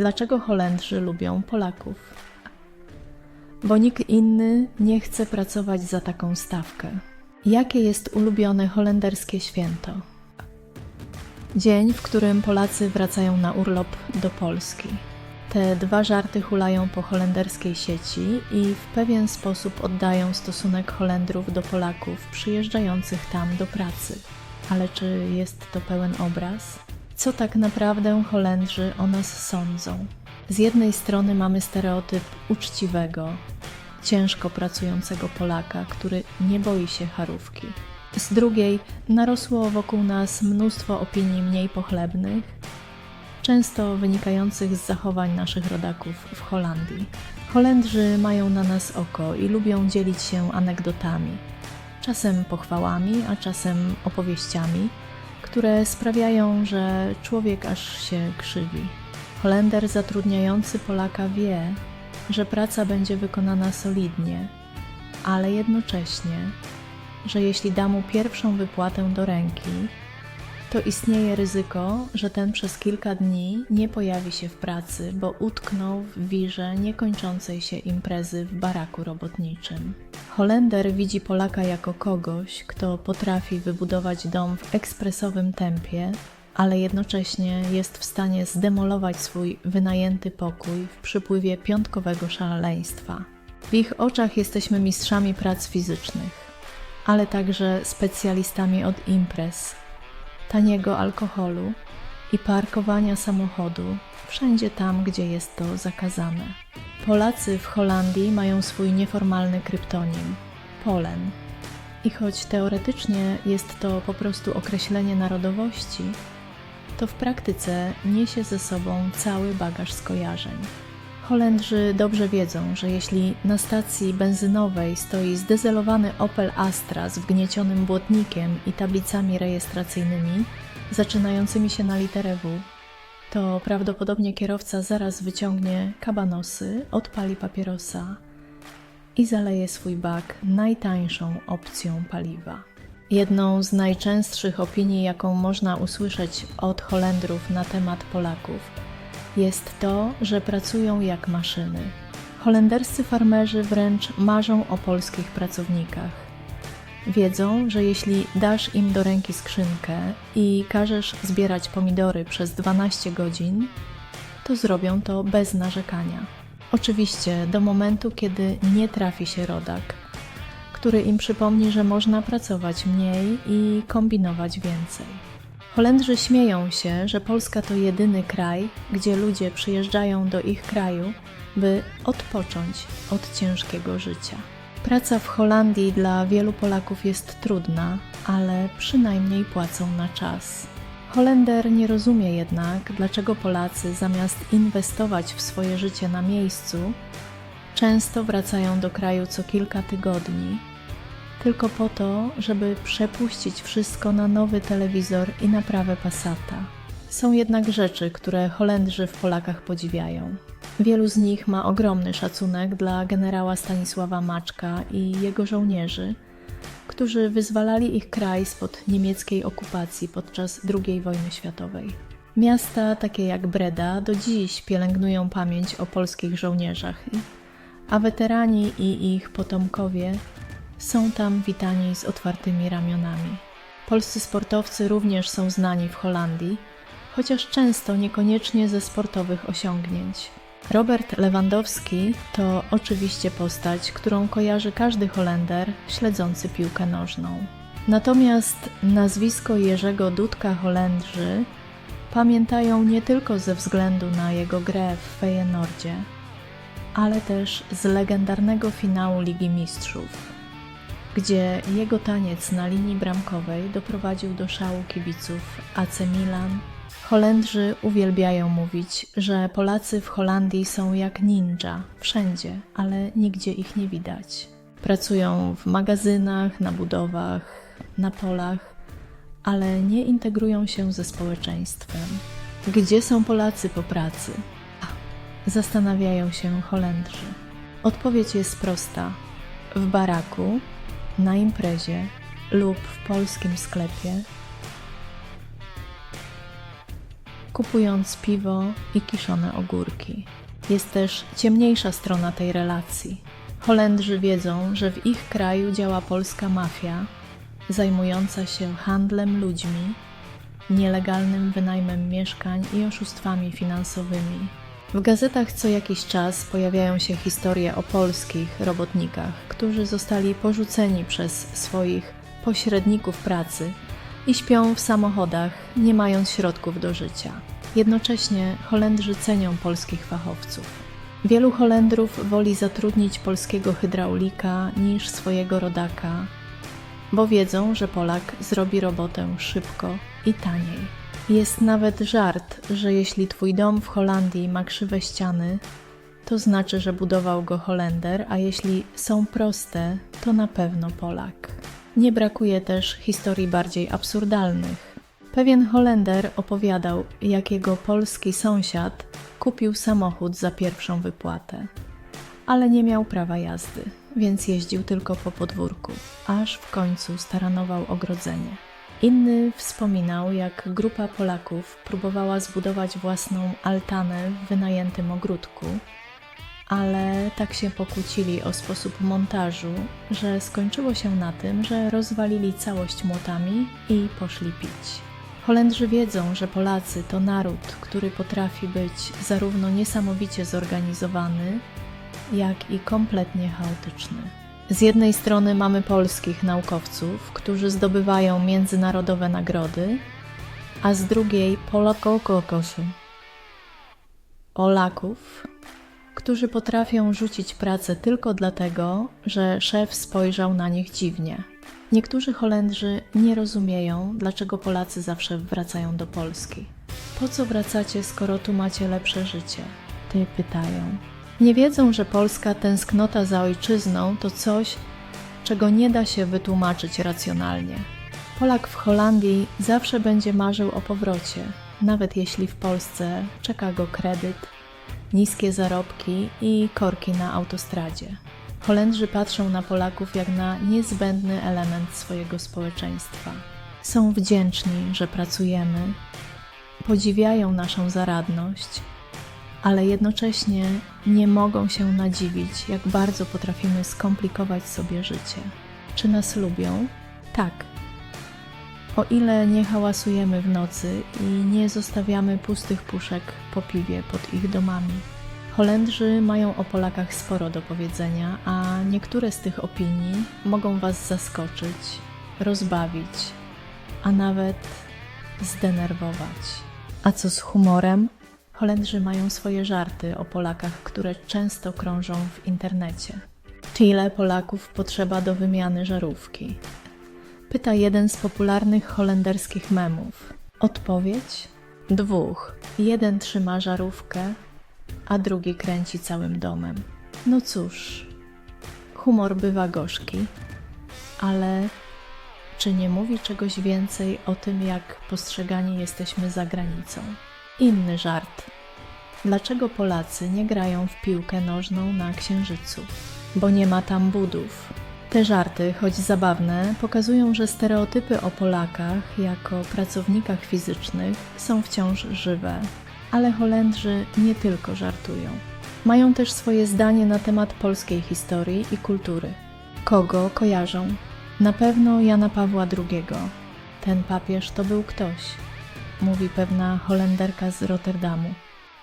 Dlaczego Holendrzy lubią Polaków? Bo nikt inny nie chce pracować za taką stawkę. Jakie jest ulubione holenderskie święto? Dzień, w którym Polacy wracają na urlop do Polski. Te dwa żarty hulają po holenderskiej sieci i w pewien sposób oddają stosunek Holendrów do Polaków przyjeżdżających tam do pracy. Ale czy jest to pełen obraz? Co tak naprawdę Holendrzy o nas sądzą? Z jednej strony mamy stereotyp uczciwego, ciężko pracującego Polaka, który nie boi się charówki. Z drugiej narosło wokół nas mnóstwo opinii mniej pochlebnych, często wynikających z zachowań naszych rodaków w Holandii. Holendrzy mają na nas oko i lubią dzielić się anegdotami, czasem pochwałami, a czasem opowieściami, które sprawiają, że człowiek aż się krzywi. Holender zatrudniający Polaka wie, że praca będzie wykonana solidnie, ale jednocześnie, że jeśli da mu pierwszą wypłatę do ręki, to istnieje ryzyko, że ten przez kilka dni nie pojawi się w pracy, bo utknął w wirze niekończącej się imprezy w baraku robotniczym. Holender widzi Polaka jako kogoś, kto potrafi wybudować dom w ekspresowym tempie, ale jednocześnie jest w stanie zdemolować swój wynajęty pokój w przypływie piątkowego szaleństwa. W ich oczach jesteśmy mistrzami prac fizycznych, ale także specjalistami od imprez, taniego alkoholu i parkowania samochodu wszędzie tam, gdzie jest to zakazane. Polacy w Holandii mają swój nieformalny kryptonim Polen. I choć teoretycznie jest to po prostu określenie narodowości, to w praktyce niesie ze sobą cały bagaż skojarzeń. Holendrzy dobrze wiedzą, że jeśli na stacji benzynowej stoi zdezelowany Opel Astra z wgniecionym błotnikiem i tablicami rejestracyjnymi zaczynającymi się na literę W, to prawdopodobnie kierowca zaraz wyciągnie kabanosy, odpali papierosa i zaleje swój bak najtańszą opcją paliwa. Jedną z najczęstszych opinii, jaką można usłyszeć od Holendrów na temat Polaków, jest to, że pracują jak maszyny. Holenderscy farmerzy wręcz marzą o polskich pracownikach. Wiedzą, że jeśli dasz im do ręki skrzynkę i każesz zbierać pomidory przez 12 godzin, to zrobią to bez narzekania. Oczywiście do momentu, kiedy nie trafi się rodak, który im przypomni, że można pracować mniej i kombinować więcej. Holendrzy śmieją się, że Polska to jedyny kraj, gdzie ludzie przyjeżdżają do ich kraju, by odpocząć od ciężkiego życia. Praca w Holandii dla wielu Polaków jest trudna, ale przynajmniej płacą na czas. Holender nie rozumie jednak, dlaczego Polacy zamiast inwestować w swoje życie na miejscu, często wracają do kraju co kilka tygodni, tylko po to, żeby przepuścić wszystko na nowy telewizor i naprawę Passata. Są jednak rzeczy, które Holendrzy w Polakach podziwiają. Wielu z nich ma ogromny szacunek dla generała Stanisława Maczka i jego żołnierzy, którzy wyzwalali ich kraj spod niemieckiej okupacji podczas II wojny światowej. Miasta takie jak Breda do dziś pielęgnują pamięć o polskich żołnierzach, a weterani i ich potomkowie są tam witani z otwartymi ramionami. Polscy sportowcy również są znani w Holandii, chociaż często niekoniecznie ze sportowych osiągnięć. Robert Lewandowski to oczywiście postać, którą kojarzy każdy Holender śledzący piłkę nożną. Natomiast nazwisko Jerzego Dudka Holendrzy pamiętają nie tylko ze względu na jego grę w Feyenoordzie, ale też z legendarnego finału Ligi Mistrzów, gdzie jego taniec na linii bramkowej doprowadził do szału kibiców AC Milan, Holendrzy uwielbiają mówić, że Polacy w Holandii są jak ninja, wszędzie, ale nigdzie ich nie widać. Pracują w magazynach, na budowach, na polach, ale nie integrują się ze społeczeństwem. Gdzie są Polacy po pracy? Zastanawiają się Holendrzy. Odpowiedź jest prosta: w baraku, na imprezie lub w polskim sklepie kupując piwo i kiszone ogórki. Jest też ciemniejsza strona tej relacji. Holendrzy wiedzą, że w ich kraju działa polska mafia zajmująca się handlem ludźmi, nielegalnym wynajmem mieszkań i oszustwami finansowymi. W gazetach co jakiś czas pojawiają się historie o polskich robotnikach, którzy zostali porzuceni przez swoich pośredników pracy i śpią w samochodach, nie mając środków do życia. Jednocześnie Holendrzy cenią polskich fachowców. Wielu Holendrów woli zatrudnić polskiego hydraulika niż swojego rodaka, bo wiedzą, że Polak zrobi robotę szybko i taniej. Jest nawet żart, że jeśli twój dom w Holandii ma krzywe ściany, to znaczy, że budował go Holender, a jeśli są proste, to na pewno Polak. Nie brakuje też historii bardziej absurdalnych. Pewien Holender opowiadał, jak jego polski sąsiad kupił samochód za pierwszą wypłatę, ale nie miał prawa jazdy, więc jeździł tylko po podwórku, aż w końcu staranował ogrodzenie. Inny wspominał, jak grupa Polaków próbowała zbudować własną altanę w wynajętym ogródku, ale tak się pokłócili o sposób montażu, że skończyło się na tym, że rozwalili całość młotami i poszli pić. Holendrzy wiedzą, że Polacy to naród, który potrafi być zarówno niesamowicie zorganizowany, jak i kompletnie chaotyczny. Z jednej strony mamy polskich naukowców, którzy zdobywają międzynarodowe nagrody, a z drugiej Polakokokosu. Polaków, którzy potrafią rzucić pracę tylko dlatego, że szef spojrzał na nich dziwnie. Niektórzy Holendrzy nie rozumieją, dlaczego Polacy zawsze wracają do Polski. Po co wracacie, skoro tu macie lepsze życie? Ty pytają. Nie wiedzą, że polska tęsknota za ojczyzną to coś, czego nie da się wytłumaczyć racjonalnie. Polak w Holandii zawsze będzie marzył o powrocie, nawet jeśli w Polsce czeka go kredyt, niskie zarobki i korki na autostradzie. Holendrzy patrzą na Polaków jak na niezbędny element swojego społeczeństwa. Są wdzięczni, że pracujemy, podziwiają naszą zaradność, ale jednocześnie nie mogą się nadziwić, jak bardzo potrafimy skomplikować sobie życie. Czy nas lubią? Tak. O ile nie hałasujemy w nocy i nie zostawiamy pustych puszek po piwie pod ich domami. Holendrzy mają o Polakach sporo do powiedzenia, a niektóre z tych opinii mogą Was zaskoczyć, rozbawić, a nawet zdenerwować. A co z humorem? Holendrzy mają swoje żarty o Polakach, które często krążą w internecie. Czy ile Polaków potrzeba do wymiany żarówki? Pyta jeden z popularnych holenderskich memów. Odpowiedź? Dwóch. Jeden trzyma żarówkę, a drugi kręci całym domem. No cóż, humor bywa gorzki, ale czy nie mówi czegoś więcej o tym, jak postrzegani jesteśmy za granicą? Inny żart. Dlaczego Polacy nie grają w piłkę nożną na Księżycu? Bo nie ma tam budów. Te żarty, choć zabawne, pokazują, że stereotypy o Polakach jako pracownikach fizycznych są wciąż żywe. Ale Holendrzy nie tylko żartują. Mają też swoje zdanie na temat polskiej historii i kultury. Kogo kojarzą? Na pewno Jana Pawła II. Ten papież to był ktoś, mówi pewna Holenderka z Rotterdamu.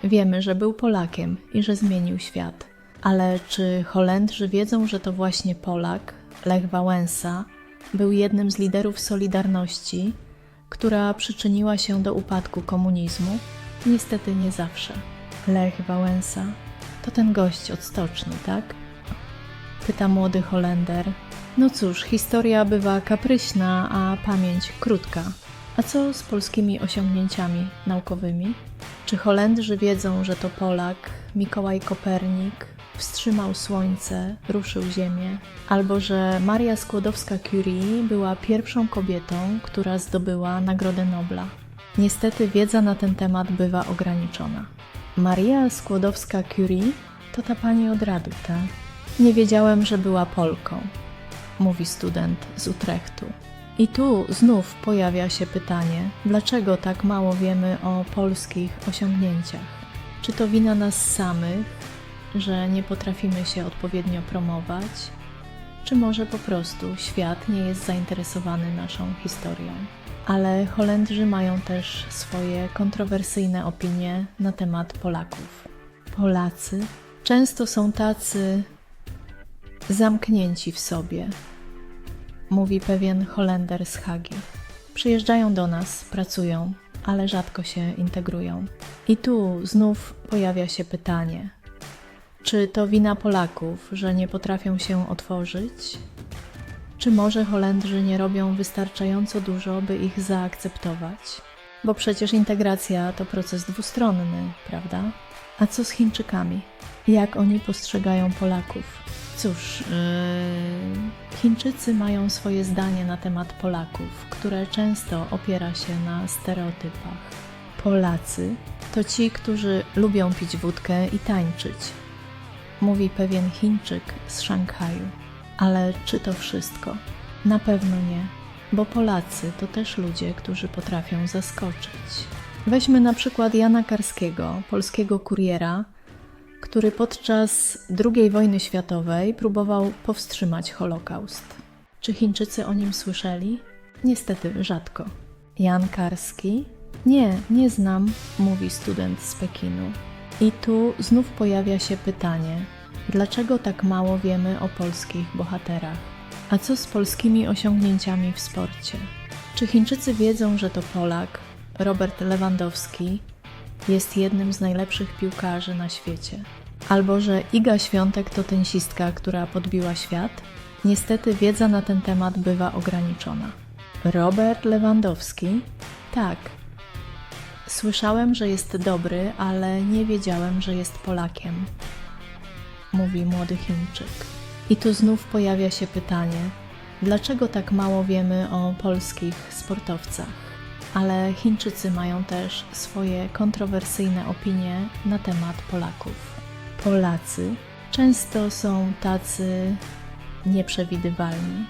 Wiemy, że był Polakiem i że zmienił świat. Ale czy Holendrzy wiedzą, że to właśnie Polak, Lech Wałęsa, był jednym z liderów Solidarności, która przyczyniła się do upadku komunizmu? Niestety nie zawsze. Lech Wałęsa to ten gość od stoczni, tak? Pyta młody Holender. No cóż, historia bywa kapryśna, a pamięć krótka. A co z polskimi osiągnięciami naukowymi? Czy Holendrzy wiedzą, że to Polak, Mikołaj Kopernik, wstrzymał słońce, ruszył Ziemię, albo że Maria Skłodowska-Curie była pierwszą kobietą, która zdobyła Nagrodę Nobla? Niestety wiedza na ten temat bywa ograniczona. Maria Skłodowska-Curie to ta pani od radu, tak? Nie wiedziałem, że była Polką, mówi student z Utrechtu. I tu znów pojawia się pytanie, dlaczego tak mało wiemy o polskich osiągnięciach? Czy to wina nas samych, że nie potrafimy się odpowiednio promować? Czy może po prostu świat nie jest zainteresowany naszą historią? Ale Holendrzy mają też swoje kontrowersyjne opinie na temat Polaków. Polacy często są tacy zamknięci w sobie, mówi pewien Holender z Hagi. Przyjeżdżają do nas, pracują, ale rzadko się integrują. I tu znów pojawia się pytanie: czy to wina Polaków, że nie potrafią się otworzyć? Czy może Holendrzy nie robią wystarczająco dużo, by ich zaakceptować? Bo przecież integracja to proces dwustronny, prawda? A co z Chińczykami? Jak oni postrzegają Polaków? Cóż, yy, Chińczycy mają swoje zdanie na temat Polaków, które często opiera się na stereotypach. Polacy to ci, którzy lubią pić wódkę i tańczyć, mówi pewien Chińczyk z Szanghaju. Ale czy to wszystko? Na pewno nie, bo Polacy to też ludzie, którzy potrafią zaskoczyć. Weźmy na przykład Jana Karskiego, polskiego kuriera, który podczas II wojny światowej próbował powstrzymać Holokaust. Czy Chińczycy o nim słyszeli? Niestety rzadko. Jan Karski? Nie, nie znam, mówi student z Pekinu. I tu znów pojawia się pytanie: dlaczego tak mało wiemy o polskich bohaterach? A co z polskimi osiągnięciami w sporcie? Czy Chińczycy wiedzą, że to Polak, Robert Lewandowski, jest jednym z najlepszych piłkarzy na świecie? Albo że Iga Świątek to tenisistka, która podbiła świat? Niestety wiedza na ten temat bywa ograniczona. Robert Lewandowski? Tak, Słyszałem, że jest dobry, ale nie wiedziałem, że jest Polakiem, mówi młody Chińczyk. I tu znów pojawia się pytanie, dlaczego tak mało wiemy o polskich sportowcach? Ale Chińczycy mają też swoje kontrowersyjne opinie na temat Polaków. Polacy często są tacy nieprzewidywalni,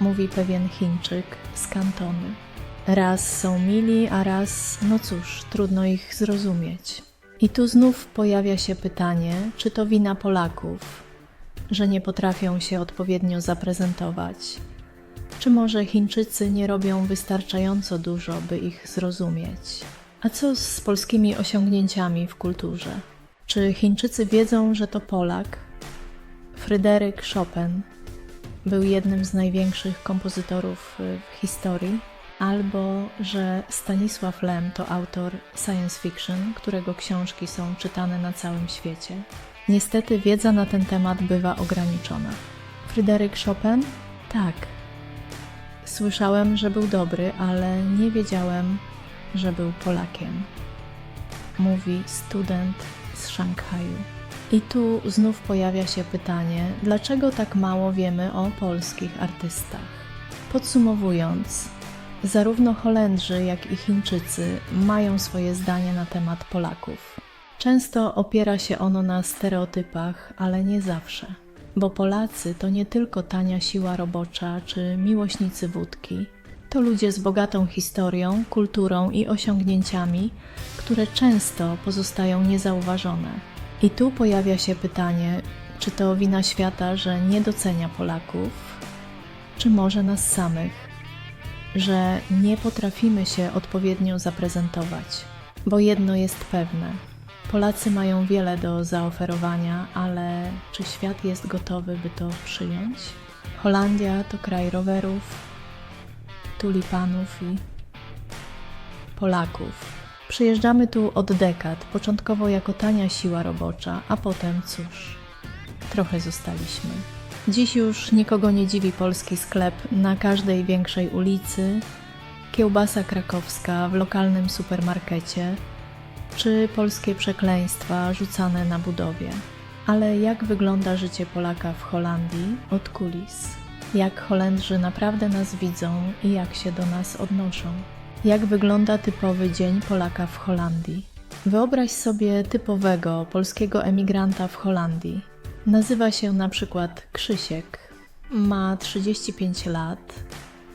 mówi pewien Chińczyk z kantonu. Raz są mili, a raz, no cóż, trudno ich zrozumieć. I tu znów pojawia się pytanie, czy to wina Polaków, że nie potrafią się odpowiednio zaprezentować, czy może Chińczycy nie robią wystarczająco dużo, by ich zrozumieć. A co z polskimi osiągnięciami w kulturze? Czy Chińczycy wiedzą, że to Polak? Fryderyk Chopin był jednym z największych kompozytorów w historii albo że Stanisław Lem to autor science fiction, którego książki są czytane na całym świecie. Niestety wiedza na ten temat bywa ograniczona. Fryderyk Chopin? Tak. Słyszałem, że był dobry, ale nie wiedziałem, że był Polakiem. Mówi student z Szanghaju. I tu znów pojawia się pytanie, dlaczego tak mało wiemy o polskich artystach? Podsumowując, Zarówno Holendrzy, jak i Chińczycy mają swoje zdanie na temat Polaków. Często opiera się ono na stereotypach, ale nie zawsze. Bo Polacy to nie tylko tania siła robocza czy miłośnicy wódki. To ludzie z bogatą historią, kulturą i osiągnięciami, które często pozostają niezauważone. I tu pojawia się pytanie, czy to wina świata, że nie docenia Polaków, czy może nas samych że nie potrafimy się odpowiednio zaprezentować, bo jedno jest pewne. Polacy mają wiele do zaoferowania, ale czy świat jest gotowy, by to przyjąć? Holandia to kraj rowerów, tulipanów i Polaków. Przyjeżdżamy tu od dekad, początkowo jako tania siła robocza, a potem cóż, trochę zostaliśmy. Dziś już nikogo nie dziwi polski sklep na każdej większej ulicy, kiełbasa krakowska w lokalnym supermarkecie, czy polskie przekleństwa rzucane na budowie. Ale jak wygląda życie Polaka w Holandii od kulis? Jak Holendrzy naprawdę nas widzą i jak się do nas odnoszą? Jak wygląda typowy dzień Polaka w Holandii? Wyobraź sobie typowego polskiego emigranta w Holandii Nazywa się na przykład Krzysiek. Ma 35 lat.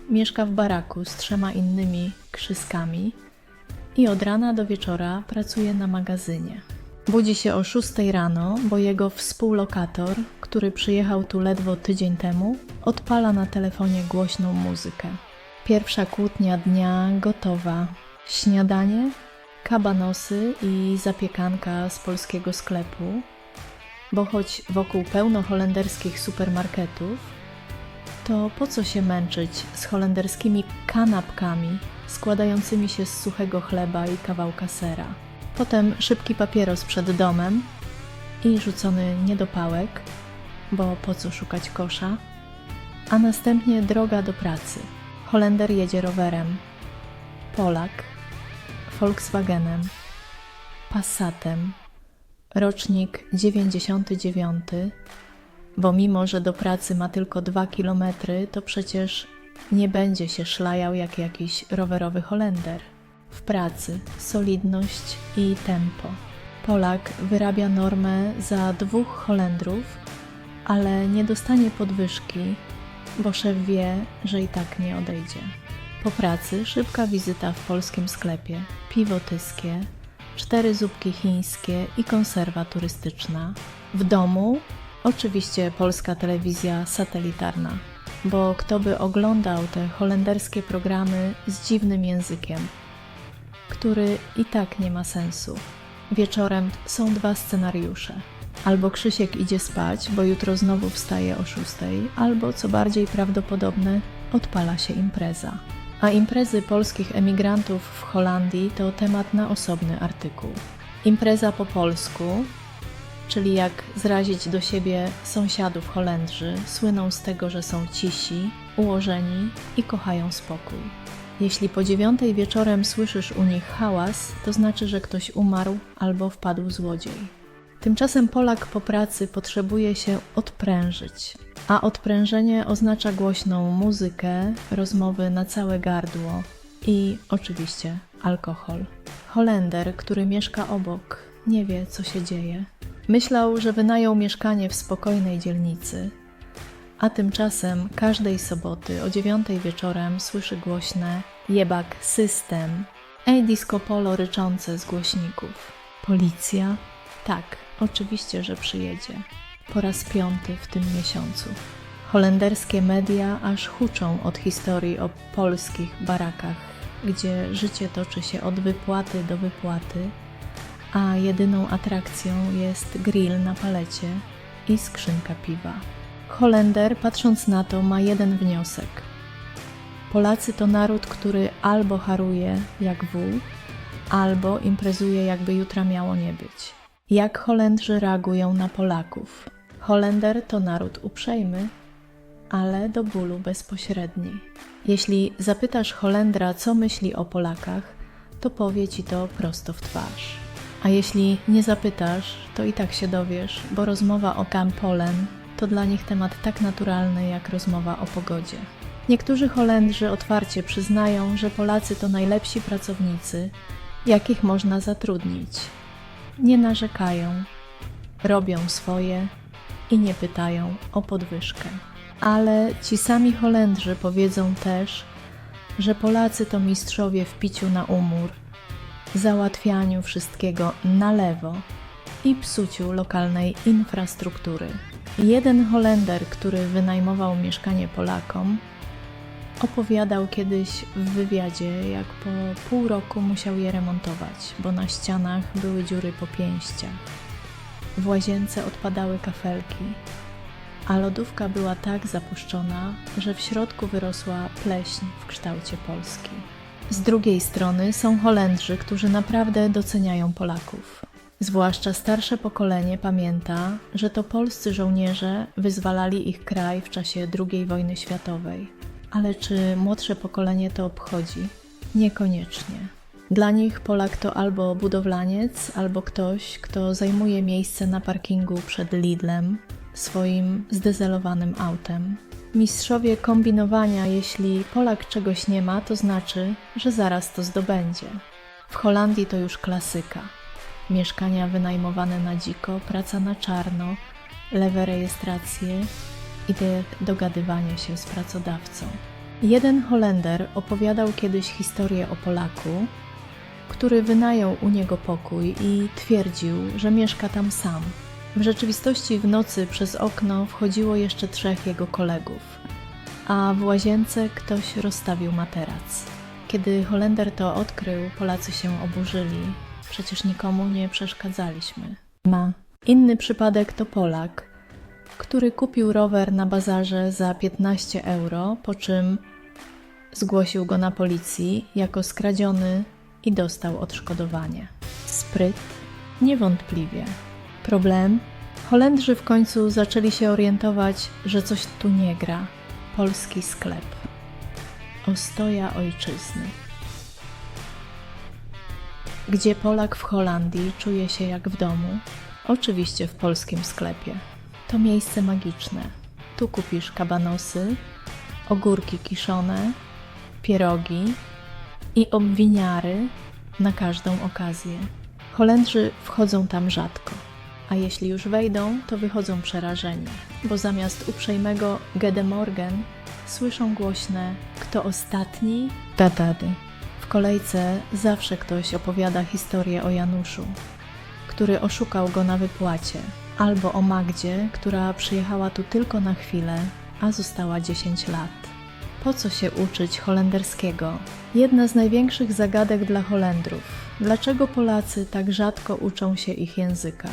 mieszka w baraku z trzema innymi krzyskami i od rana do wieczora pracuje na magazynie. Budzi się o 6 rano, bo jego współlokator, który przyjechał tu ledwo tydzień temu, odpala na telefonie głośną muzykę. Pierwsza kłótnia dnia gotowa. Śniadanie, kabanosy i zapiekanka z polskiego sklepu, bo choć wokół pełno holenderskich supermarketów, to po co się męczyć z holenderskimi kanapkami składającymi się z suchego chleba i kawałka sera? Potem szybki papieros przed domem i rzucony niedopałek, bo po co szukać kosza? A następnie droga do pracy. Holender jedzie rowerem, Polak Volkswagenem, Passatem, rocznik 99, bo mimo, że do pracy ma tylko 2 km, to przecież nie będzie się szlajał jak jakiś rowerowy Holender. W pracy solidność i tempo. Polak wyrabia normę za dwóch Holendrów, ale nie dostanie podwyżki, bo szef wie, że i tak nie odejdzie. Po pracy szybka wizyta w polskim sklepie, piwo tyskie, cztery zupki chińskie i konserwa turystyczna. W domu oczywiście polska telewizja satelitarna, bo kto by oglądał te holenderskie programy z dziwnym językiem, który i tak nie ma sensu. Wieczorem są dwa scenariusze. Albo Krzysiek idzie spać, bo jutro znowu wstaje o szóstej, albo co bardziej prawdopodobne, odpala się impreza. A imprezy polskich emigrantów w Holandii to temat na osobny artykuł. Impreza po polsku, czyli jak zrazić do siebie sąsiadów Holendrzy, słyną z tego, że są cisi, ułożeni i kochają spokój. Jeśli po dziewiątej wieczorem słyszysz u nich hałas, to znaczy, że ktoś umarł albo wpadł złodziej. Tymczasem Polak po pracy potrzebuje się odprężyć, a odprężenie oznacza głośną muzykę, rozmowy na całe gardło i oczywiście alkohol. Holender, który mieszka obok, nie wie, co się dzieje. Myślał, że wynajął mieszkanie w spokojnej dzielnicy, a tymczasem każdej soboty o dziewiątej wieczorem słyszy głośne jebak system, ej polo ryczące z głośników. Policja? Tak, oczywiście, że przyjedzie. Po raz piąty w tym miesiącu. Holenderskie media aż huczą od historii o polskich barakach, gdzie życie toczy się od wypłaty do wypłaty, a jedyną atrakcją jest grill na palecie i skrzynka piwa. Holender, patrząc na to, ma jeden wniosek. Polacy to naród, który albo haruje jak wół, albo imprezuje, jakby jutra miało nie być. Jak Holendrzy reagują na Polaków? Holender to naród uprzejmy, ale do bólu bezpośredni. Jeśli zapytasz Holendra, co myśli o Polakach, to powie ci to prosto w twarz. A jeśli nie zapytasz, to i tak się dowiesz, bo rozmowa o Kampolen to dla nich temat tak naturalny jak rozmowa o pogodzie. Niektórzy Holendrzy otwarcie przyznają, że Polacy to najlepsi pracownicy, jakich można zatrudnić. Nie narzekają, robią swoje i nie pytają o podwyżkę. Ale ci sami Holendrzy powiedzą też, że Polacy to mistrzowie w piciu na umór, załatwianiu wszystkiego na lewo i psuciu lokalnej infrastruktury. Jeden Holender, który wynajmował mieszkanie Polakom, opowiadał kiedyś w wywiadzie, jak po pół roku musiał je remontować, bo na ścianach były dziury po pięściach. W łazience odpadały kafelki, a lodówka była tak zapuszczona, że w środku wyrosła pleśń w kształcie Polski. Z drugiej strony są Holendrzy, którzy naprawdę doceniają Polaków. Zwłaszcza starsze pokolenie pamięta, że to polscy żołnierze wyzwalali ich kraj w czasie II wojny światowej. Ale czy młodsze pokolenie to obchodzi? Niekoniecznie. Dla nich Polak to albo budowlaniec, albo ktoś, kto zajmuje miejsce na parkingu przed Lidlem swoim zdezelowanym autem. Mistrzowie kombinowania, jeśli Polak czegoś nie ma, to znaczy, że zaraz to zdobędzie. W Holandii to już klasyka. Mieszkania wynajmowane na dziko, praca na czarno, lewe rejestracje i dogadywanie się z pracodawcą. Jeden Holender opowiadał kiedyś historię o Polaku, który wynajął u niego pokój i twierdził, że mieszka tam sam. W rzeczywistości w nocy przez okno wchodziło jeszcze trzech jego kolegów, a w łazience ktoś rozstawił materac. Kiedy Holender to odkrył, Polacy się oburzyli. Przecież nikomu nie przeszkadzaliśmy. Ma. Inny przypadek to Polak, który kupił rower na bazarze za 15 euro, po czym zgłosił go na policji jako skradziony i dostał odszkodowanie. Spryt? Niewątpliwie. Problem? Holendrzy w końcu zaczęli się orientować, że coś tu nie gra. Polski sklep. Ostoja ojczyzny. Gdzie Polak w Holandii czuje się jak w domu? Oczywiście w polskim sklepie. To miejsce magiczne. Tu kupisz kabanosy, ogórki kiszone, pierogi i obwiniary na każdą okazję. Holendrzy wchodzą tam rzadko, a jeśli już wejdą, to wychodzą przerażeni, bo zamiast uprzejmego Gede Morgen słyszą głośne kto ostatni? Tatady. W kolejce zawsze ktoś opowiada historię o Januszu, który oszukał go na wypłacie, albo o Magdzie, która przyjechała tu tylko na chwilę, a została 10 lat. Po co się uczyć holenderskiego? Jedna z największych zagadek dla Holendrów. Dlaczego Polacy tak rzadko uczą się ich języka?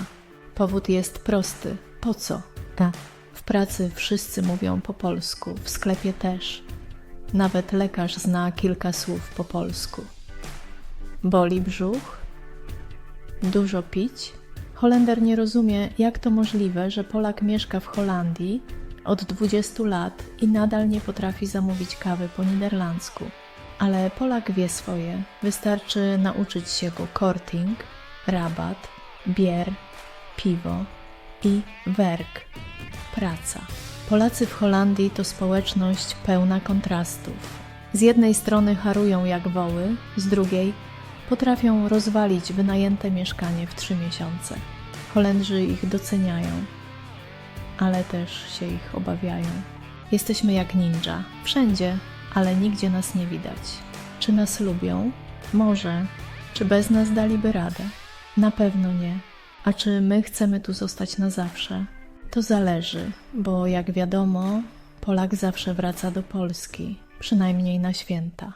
Powód jest prosty. Po co? Ta. W pracy wszyscy mówią po polsku, w sklepie też. Nawet lekarz zna kilka słów po polsku. Boli brzuch? Dużo pić? Holender nie rozumie, jak to możliwe, że Polak mieszka w Holandii od 20 lat i nadal nie potrafi zamówić kawy po niderlandzku. Ale Polak wie swoje. Wystarczy nauczyć się go korting, rabat, bier, piwo i werk praca. Polacy w Holandii to społeczność pełna kontrastów. Z jednej strony harują jak woły, z drugiej potrafią rozwalić wynajęte mieszkanie w trzy miesiące. Holendrzy ich doceniają, ale też się ich obawiają. Jesteśmy jak ninja, wszędzie, ale nigdzie nas nie widać. Czy nas lubią? Może. Czy bez nas daliby radę? Na pewno nie. A czy my chcemy tu zostać na zawsze? To zależy, bo jak wiadomo, Polak zawsze wraca do Polski, przynajmniej na święta.